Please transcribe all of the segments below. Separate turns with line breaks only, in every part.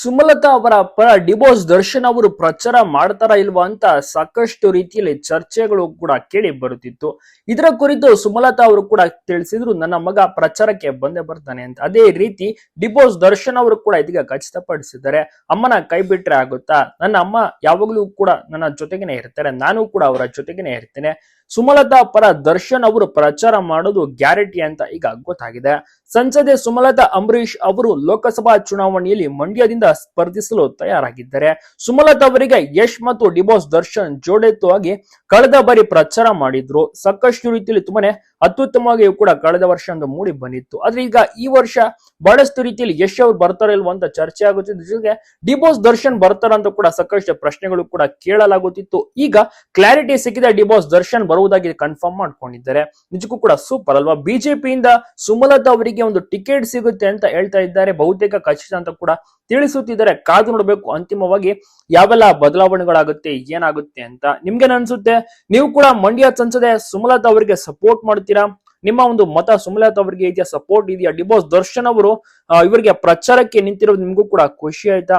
ಸುಮಲತಾ ಅವರ ಪರ ಡಿವೋರ್ಸ್ ದರ್ಶನ್ ಅವರು ಪ್ರಚಾರ ಮಾಡ್ತಾರ ಇಲ್ವಾ ಅಂತ ಸಾಕಷ್ಟು ರೀತಿಯಲ್ಲಿ ಚರ್ಚೆಗಳು ಕೂಡ ಕೇಳಿ ಬರುತ್ತಿತ್ತು. ಇದರ ಕುರಿತು ಸುಮಲತಾ ಅವರು ಕೂಡ ತಿಳಿಸಿದ್ರು, ನನ್ನ ಮಗ ಪ್ರಚಾರಕ್ಕೆ ಬಂದೇ ಬರ್ತಾನೆ ಅಂತ. ಅದೇ ರೀತಿ ಡಿವೋರ್ಸ್ ದರ್ಶನ್ ಅವರು ಕೂಡ ಇದೀಗ ಖಚಿತಪಡಿಸಿದ್ದಾರೆ. ಅಮ್ಮನ ಕೈ ಬಿಟ್ರೆ ಆಗುತ್ತಾ? ನನ್ನ ಅಮ್ಮ ಯಾವಾಗಲೂ ಕೂಡ ನನ್ನ ಜೊತೆಗೇನೆ ಇರ್ತಾರೆ. ನಾನು ಕೂಡ ಅವರ ಜೊತೆಗೇನೆ ಇರ್ತೇನೆ ಸುಮಲತಾ ಪರ ದರ್ಶನ್ ಅವರು ಪ್ರಚಾರ ಮಾಡೋದು ಗ್ಯಾರಂಟಿ ಅಂತ ಈಗ ಗೊತ್ತಾಗಿದೆ. ಸಂಸದೆ ಸುಮಲತಾ ಅಂಬರೀಶ್ ಅವರು ಲೋಕಸಭಾ ಚುನಾವಣೆಯಲ್ಲಿ ಮಂಡ್ಯದಿಂದ ಸ್ಪರ್ಧಿಸಲು ತಯಾರಾಗಿದ್ದಾರೆ. ಸುಮಲತಾ ಅವರಿಗೆ ಯಶ್ ಮತ್ತು ಡಿಬೋಸ್ ದರ್ಶನ್ ಜೋಡೆತ್ತುವಾಗಿ ಕಳೆದ ಬಾರಿ ಪ್ರಚಾರ ಮಾಡಿದ್ರು. ಸಾಕಷ್ಟು ರೀತಿಯಲ್ಲಿ ತುಂಬಾನೇ ಅತ್ಯುತ್ತಮವಾಗಿ ಕೂಡ ಕಳೆದ ವರ್ಷ ಒಂದು ಮೂಡಿ ಬಂದಿತ್ತು. ಆದ್ರೆ ಈಗ ಈ ವರ್ಷ ಬಹಳಷ್ಟು ರೀತಿಯಲ್ಲಿ ಯಶ್ ಅವ್ರು ಬರ್ತಾರ ಇಲ್ವೋ ಅಂತ ಚರ್ಚೆ ಆಗುತ್ತಿದ್ದ ಜೊತೆಗೆ ಡಿಬೋಸ್ ದರ್ಶನ್ ಬರ್ತಾರ ಅಂತ ಕೂಡ ಸಾಕಷ್ಟು ಪ್ರಶ್ನೆಗಳು ಕೂಡ ಕೇಳಲಾಗುತ್ತಿತ್ತು. ಈಗ ಕ್ಲಾರಿಟಿ ಸಿಕ್ಕಿದೆ, ಡಿಬೋಸ್ ದರ್ಶನ್ ಬರುವುದಾಗಿ ಕನ್ಫರ್ಮ್ ಮಾಡ್ಕೊಂಡಿದ್ದಾರೆ. ನಿಜಕ್ಕೂ ಕೂಡ ಸೂಪರ್ ಅಲ್ವಾ? ಬಿಜೆಪಿಯಿಂದ ಸುಮಲತಾ ಅವರಿಗೆ ಒಂದು ಟಿಕೆಟ್ ಸಿಗುತ್ತೆ ಅಂತ ಹೇಳ್ತಾ ಇದ್ದಾರೆ. ಬಹುತೇಕ ಖಚಿತ ಅಂತ ಕೂಡ ತಿಳಿಸುತ್ತಿದ್ದಾರೆ. ಕಾದು ನೋಡಬೇಕು ಅಂತಿಮವಾಗಿ ಯಾವೆಲ್ಲ ಬದಲಾವಣೆಗಳಾಗುತ್ತೆ, ಏನಾಗುತ್ತೆ ಅಂತ. ನಿಮ್ಗೆ ಅನ್ಸುತ್ತೆ? ನೀವು ಕೂಡ ಮಂಡ್ಯ ಸಂಸದೆ ಸುಮಲತಾ ಅವರಿಗೆ ಸಪೋರ್ಟ್ ಮಾಡ್ತೀರಾ? ನಿಮ್ಮ ಒಂದು ಮತ ಸುಮಲತಾ ಅವರಿಗೆ ಇದೆಯಾ ಸಪೋರ್ಟ್ ಇದೆಯಾ? ಡಿಬೋಸ್ ದರ್ಶನ್ ಅವರು ಇವರಿಗೆ ಪ್ರಚಾರಕ್ಕೆ ನಿಂತಿರೋದು ನಿಮಗೂ ಕೂಡ ಖುಷಿ ಆಯ್ತಾ?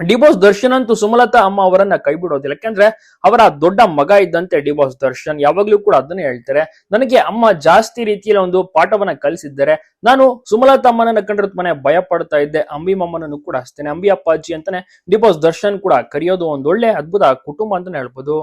ಡಿಬೋಸ್ ದರ್ಶನ್ ಅಂತೂ ಸುಮಲತಾ ಅಮ್ಮ ಅವರನ್ನ ಕೈ ಬಿಡೋದಿಲ್ಲ ಯಾಕಂದ್ರೆ ಅವರ ದೊಡ್ಡ ಮಗ ಇದ್ದಂತೆ ಡಿಬೋಸ್ ದರ್ಶನ್ ಯಾವಾಗ್ಲೂ ಕೂಡ ಅದನ್ನೇ ಹೇಳ್ತಾರೆ. ನನಗೆ ಅಮ್ಮ ಜಾಸ್ತಿ ರೀತಿಯಲ್ಲಿ ಒಂದು ಪಾಠವನ್ನ ಕಲಿಸಿದ್ದಾರೆ. ನಾನು ಸುಮಲತಾ ಅಮ್ಮನನ್ನ ಕಂಡ್ರೆ ಮನೆ ಭಯ ಪಡ್ತಾ ಇದ್ದೆ. ಅಂಬಿ ಮಮ್ಮನನ್ನು ಕೂಡ ಹಚ್ತೇನೆ ಅಂಬಿ ಅಪ್ಪಾಜಿ ಅಂತಾನೆ ಡಿಬೋಸ್ ದರ್ಶನ್ ಕೂಡ ಕರೆಯೋದು ಒಂದು ಒಳ್ಳೆ ಅದ್ಭುತ ಕುಟುಂಬ ಅಂತಾನೆ ಹೇಳ್ಬೋದು.